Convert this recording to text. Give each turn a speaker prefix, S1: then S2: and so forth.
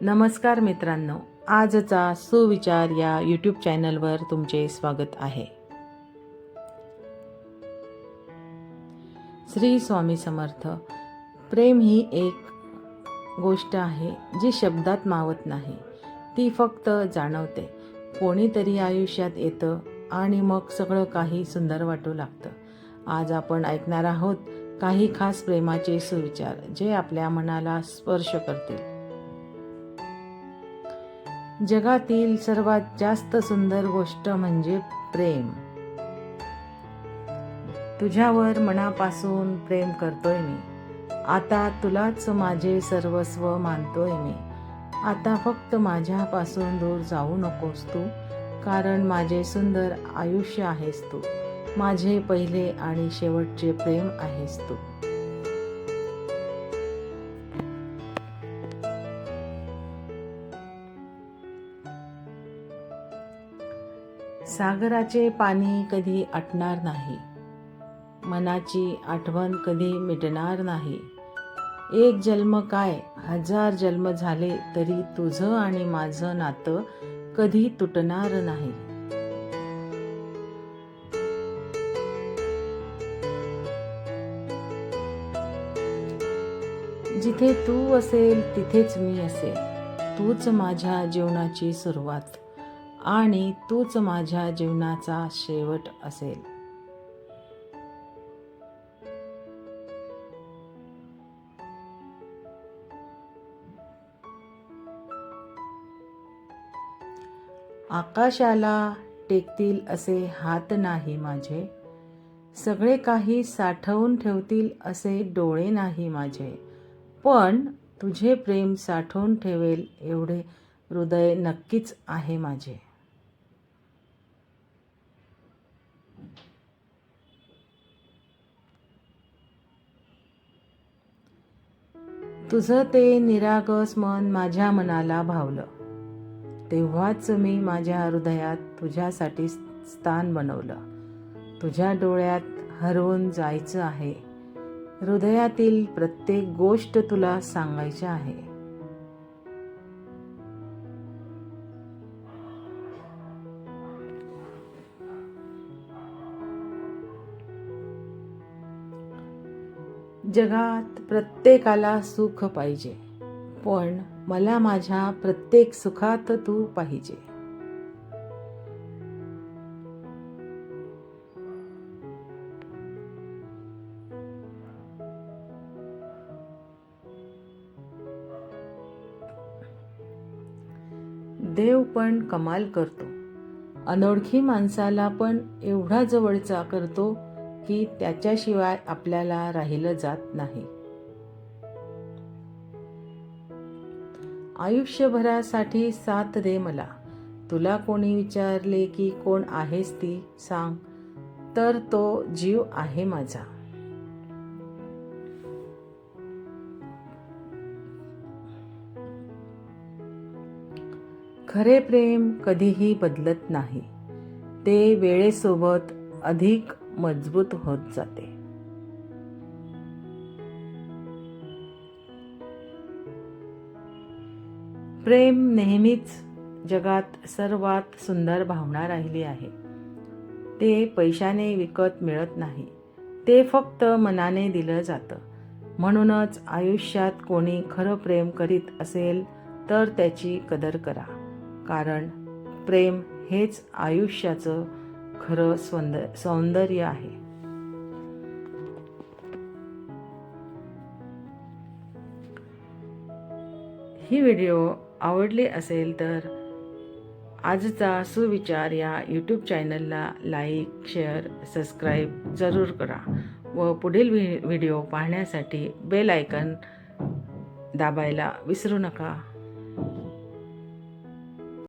S1: नमस्कार मित्रांनो आजचा सुविचार या यूट्यूब चॅनलवर तुमचे स्वागत आहे. श्री स्वामी समर्थ प्रेम ही एक गोष्ट आहे जी शब्दात मावत नाही. ती फक्त जाणवते. कोणीतरी आयुष्यात येतं आणि मग सगळं काही सुंदर वाटू लागतं. आज आपण ऐकणार आहोत काही खास प्रेमाचे सुविचार जे आपल्या मनाला स्पर्श करतील. जगातील सर्वात जास्त सुंदर गोष्ट म्हणजे प्रेम. तुझ्यावर मनापासून प्रेम करतोय मी. आता तुलाच माझे सर्वस्व मानतोय मी. आता फक्त माझ्यापासून दूर जाऊ नकोस तू कारण माझे सुंदर आयुष्य आहेस तू. माझे पहिले आणि शेवटचे प्रेम आहेस तू. सागराचे पाणी कधी आटणार नाही. मनाची आठवण कधी मिटणार नाही. एक जन्म काय हजार जन्म झाले तरी तुझं आणि माझं नातं कधी तुटणार नाही. जिथे तू असेल तिथेच मी असेल तूच माझ्या जीवनाची सुरुवात. आणि तूच माझ्या जीवनाचा शेवट असेल. आकाशाला टेकतील असे हात नाही माझे. सगळे काही साठवून ठेवतील असे डोळे नाही माझे. पण तुझे प्रेम साठवून ठेवेल एवढे हृदय नक्कीच आहे माझे. तुझं ते निरागस मन माझ्या मनाला भावलं. तेव्हाच मी माझ्या हृदयात तुझ्यासाठी स्थान बनवलं. तुझ्या डोळ्यात हरवून जायचं आहे. हृदयातील प्रत्येक गोष्ट तुला सांगायची आहे. जगात प्रत्येकाला सुख पाहिजे पण मला माझ्या प्रत्येक सुखात तू पाहिजे. देव पण कमाल करतो. अनोळखी माणसाला पण एवढा जवळचा करतो की त्याच्याशिवाय आपल्याला राहिलं जात नाही. आयुष्यभरासाठी साथ दे मला. तुला कोणी विचारले की कोण आहेस ती? सांग. तर तो जीव आहे माझा. खरे प्रेम कधीही बदलत नाही. ते वेळेसोबत अधिक मजबूत होत जाते. प्रेम नेहमीच जगात सर्वात सुंदर भावना राहिली आहे. ते पैशाने विकत मिळत नाही. ते फक्त मनाने दिलं जातं. म्हणूनच आयुष्यात कोणी खरं प्रेम करीत असेल तर त्याची कदर करा. कारण प्रेम हेच आयुष्याचं खरं सौंदर्य सौंदर्य आहे. ही व्हिडिओ आवडली असेल तर आजचा सुविचार या यूट्यूब चॅनलला लाईक शेअर सबस्क्राईब जरूर करा व पुढील व्हि व्हिडिओ पाहण्यासाठी बेल आयकन दाबायला विसरू नका.